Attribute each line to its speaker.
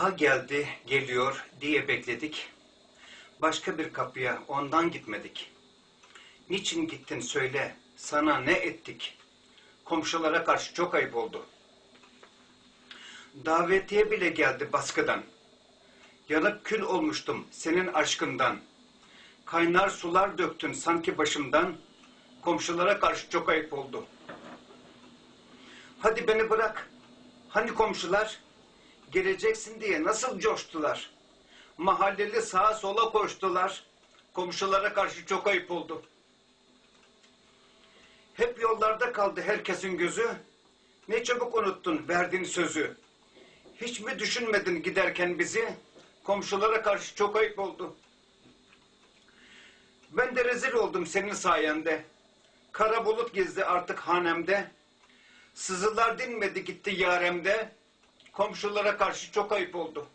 Speaker 1: Ha geldi, geliyor diye bekledik. Başka bir kapıya ondan gitmedik. Niçin gittin söyle, sana ne ettik? Komşulara karşı çok ayıp oldu. Davetiye bile geldi baskıdan. Yanıp kül olmuştum senin aşkından. Kaynar sular döktün sanki başımdan. Komşulara karşı çok ayıp oldu. Hadi beni bırak. Hani komşular? Geleceksin diye nasıl coştular? Mahalleli sağa sola koştular. Komşulara karşı çok ayıp oldu. Hep yollarda kaldı herkesin gözü. Ne çabuk unuttun verdiğin sözü. Hiç mi düşünmedin giderken bizi? Komşulara karşı çok ayıp oldu. Ben de rezil oldum senin sayende. Kara bulut gezdi artık hanemde. Sızılar dinmedi gitti yaremde. Komşulara karşı çok ayıp oldu.